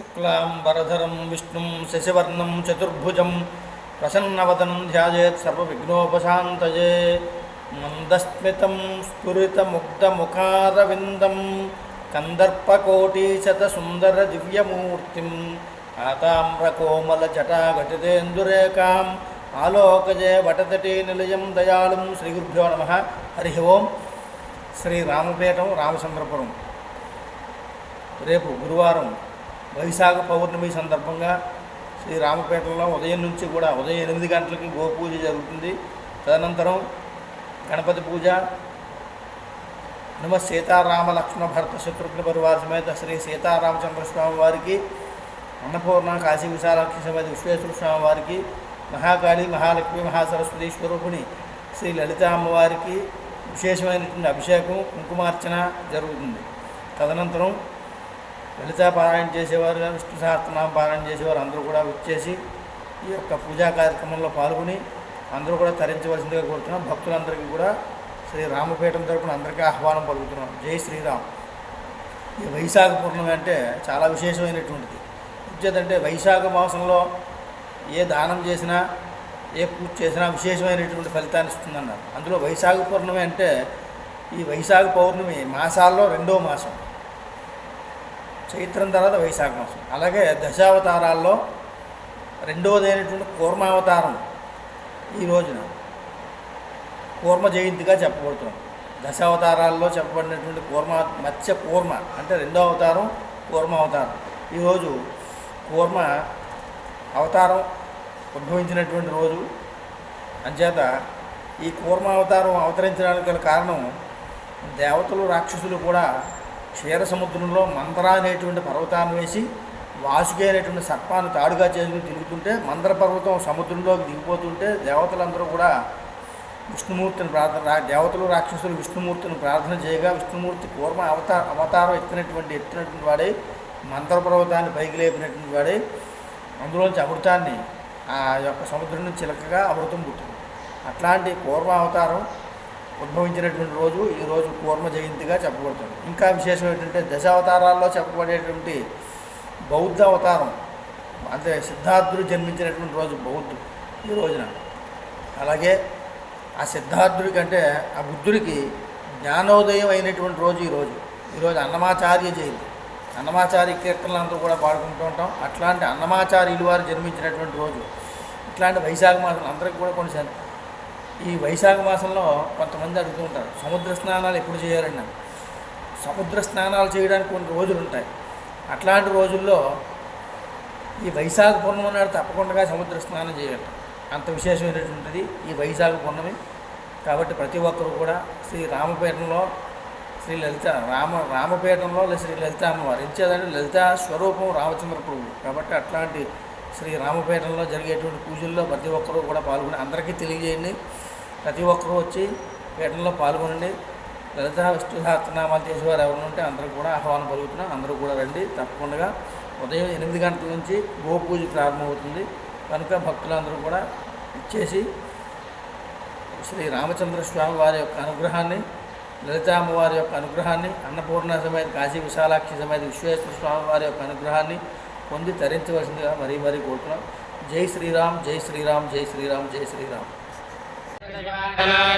శుక్లాంబరధరం విష్ణుం శశివర్ణం చతుర్భుజం ప్రసన్నవదనం ధ్యాయేత్ సర్వవిఘ్నోపశాంతయే మందస్మితం స్ఫురితముగ్ధముఖారవిందం కందర్పకోటీశతసుందర దివ్యమూర్తిం ఆతామ్రకోమల ఆలోకజే వటతటీ నిలయం దయాళుం శ్రీ గురుభ్యో నమ హరి ఓం శ్రీరామపేటం రామచంద్రపురం రేపు గురువారం వైశాఖ పౌర్ణమి సందర్భంగా శ్రీ రామపేటలో ఉదయం నుంచి కూడా ఉదయం ఎనిమిది గంటలకి గోపూజ జరుగుతుంది. తదనంతరం గణపతి పూజ నమ సీతారామ లక్ష్మణ భరత శత్రుఘ్న పరివార సమేత శ్రీ సీతారామచంద్ర స్వామి వారికి అన్నపూర్ణ కాశీ విశాలాక్షి సమేత విశ్వేశ్వర స్వామి వారికి మహాకాళి మహాలక్ష్మి మహాసరస్వతి స్వరూపిణి శ్రీ లలిత అమ్మవారికి విశేషమైనటువంటి అభిషేకం కుంకుమార్చన జరుగుతుంది. తదనంతరం లలితా పారాయణ చేసేవారు విష్ణు సహస్రనామ పారాయణ చేసేవారు అందరూ కూడా వచ్చేసి ఈ యొక్క పూజా కార్యక్రమంలో పాల్గొని అందరూ కూడా తరించవలసిందిగా కోరుతున్నాం. భక్తులందరికీ కూడా శ్రీ రామపీఠం తరపున అందరికీ ఆహ్వానం పలుకుతున్నాం. జై శ్రీరామ్. ఈ వైశాఖ పూర్ణమి అంటే చాలా విశేషమైనటువంటిది. ఇచ్చేదంటే వైశాఖ మాసంలో ఏ దానం చేసినా ఏ పూజ చేసినా విశేషమైనటువంటి ఫలితాన్ని ఇస్తుందన్నారు. అందులో వైశాఖ పౌర్ణమి అంటే ఈ వైశాఖ పౌర్ణమి మాసాల్లో రెండో మాసం. చైత్రం తర్వాత వైశాఖ మాసం. అలాగే దశావతారాల్లో రెండవదైనటువంటి కూర్మావతారం ఈ రోజున కూర్మ జయంతిగా చెప్పబడుతుంది. దశావతారాల్లో చెప్పబడినటువంటి కూర్మ మత్స్య కూర్మ అంటే రెండో అవతారం కూర్మ అవతారం. ఈరోజు కూర్మ అవతారం ఉద్భవించినటువంటి రోజు. అంచేత ఈ కూర్మ అవతారం అవతరించడానికి గల కారణం దేవతలు రాక్షసులు కూడా క్షీర సముద్రంలో మందర అనేటువంటి పర్వతాన్ని వేసి వాసుకి అనేటువంటి సర్పాన్ని తాడుగా చేసుకుని తిరుగుతుంటే మందర పర్వతం సముద్రంలోకి దిగిపోతుంటే దేవతలందరూ కూడా విష్ణుమూర్తిని ప్రార్థన దేవతలు రాక్షసులు విష్ణుమూర్తిని ప్రార్థన చేయగా విష్ణుమూర్తి పూర్వ అవతార అవతారం ఎత్తినటువంటి ఎత్తినటువంటి వాడే మంత్ర పర్వతాన్ని పైకి లేపినటువంటి వాడే అందులోంచి అమృతాన్ని ఆ యొక్క సముద్రం నుంచి చిలకగా అమృతం పుట్టింది. అట్లాంటి పూర్వ అవతారం ఉద్భవించినటువంటి రోజు ఈ రోజు కూర్మ జయంతిగా చెప్పబడుతుంది. ఇంకా విశేషం ఏంటంటే దశావతారాల్లో చెప్పబడేటువంటి బౌద్ధ అవతారం అంటే సిద్ధార్థుడు జన్మించినటువంటి రోజు బౌద్ధుడు ఈ రోజున. అలాగే ఆ సిద్ధార్థుడికి అంటే ఆ బుద్ధుడికి జ్ఞానోదయం అయినటువంటి రోజు ఈరోజు ఈరోజు అన్నమాచార్య జయంతి. అన్నమాచార్య కీర్తనలంతా కూడా పాడుకుంటూ ఉంటాం. అట్లాంటి అన్నమాచార్యులు వారు జన్మించినటువంటి రోజు. ఇట్లాంటి వైశాఖ మాసం అందరికీ కూడా కొన్ని ఈ వైశాఖ మాసంలో కొంతమంది అడుగుతూ ఉంటారు సముద్ర స్నానాలు ఎప్పుడు చేయాలన్నా. సముద్ర స్నానాలు చేయడానికి కొన్ని రోజులు ఉంటాయి. అట్లాంటి రోజుల్లో ఈ వైశాఖ పూర్ణమి నాడు తప్పకుండా సముద్ర స్నానం చేయాలి. అంత విశేషమైనటువంటిది ఈ వైశాఖ పూర్ణమి. కాబట్టి ప్రతి ఒక్కరు కూడా శ్రీ రామపీఠంలో శ్రీ లలిత రామ రామపీఠంలో శ్రీ లలిత అమ్మవారు ఇచ్చేదంటే లలిత స్వరూపం రామచంద్ర ప్రభువు కాబట్టి అట్లాంటి శ్రీ రామపీఠంలో జరిగేటువంటి పూజల్లో ప్రతి ఒక్కరూ కూడా పాల్గొని అందరికీ తెలియజేయండి. ప్రతి ఒక్కరూ వచ్చి పీటల్లో పాల్గొనండి. లలిత విష్ణు సహస్రనామాలు చేసేవారు ఎవరు ఉంటే అందరూ కూడా ఆహ్వానం పలుకుతున్నాం అందరూ కూడా రండి. తప్పకుండా ఉదయం ఎనిమిది గంటల నుంచి గోపూజ ప్రారంభమవుతుంది. కనుక భక్తులందరూ కూడా ఇచ్చేసి శ్రీ రామచంద్ర స్వామి వారి యొక్క అనుగ్రహాన్ని లలితామ్మవారి యొక్క అనుగ్రహాన్ని అన్నపూర్ణ సమేత కాశీ విశాలాక్షి సమేత విశ్వేశ్వర స్వామి వారి యొక్క అనుగ్రహాన్ని పొంది తరించవలసిందిగా మరీ మరీ కోరుతున్నాం. జై శ్రీరామ్ జై శ్రీరామ్ జై శ్రీరామ్ జై శ్రీరామ్.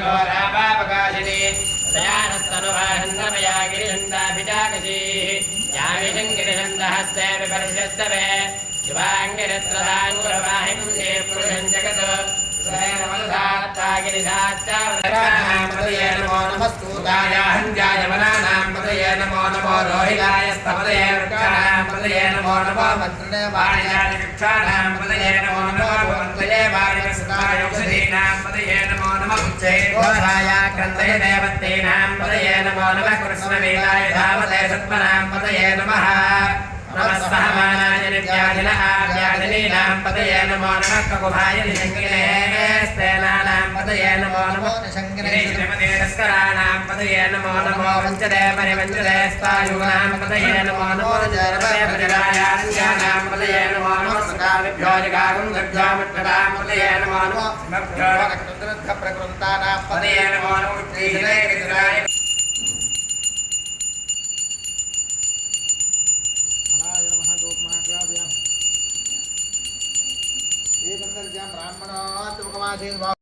ఘోరాపాపకాశిని. దయానస్తనువాహందమయా గిరిహందాభిజాకశీ యామిషంగిరిహందహస్తే విపరిషత్తవే శివాంగిరత్రదాంగురవాహిం దే పురుషం జగత్ నమో నమస్తూతాయ పదయే నమో నమో రోహిలాయ స్తపదయే వృక్షాణాం పదయే నమో నమో వృక్షాణాం పదయే నమో నమో నమః ఉచ్చైర్ఘోషాయ క్రందయ దేవతీనాం పదయే నమో నమః కృష్ణవేదాయ ధావతే సత్మనాం పదయే నమః నమः సహమానాయ నిత్యాజిన ఆవ్యాజనీనాం పదయే నమో నమః కకుభాయ నిశంకినే స్తేనానాం పదయే నమో तस्कराणां पदये नमो नमो वञ्चते परिवञ्चते स्थायुगां पदये नमो नमो परिरायाञ्जानां पदये नमो नमो सकाविभ्यो जगागुं गभ्यामित्रतां पदये नमो नमो प्रकृन्तानां पदये नमो नमो एक अंदर जाम ब्राह्मण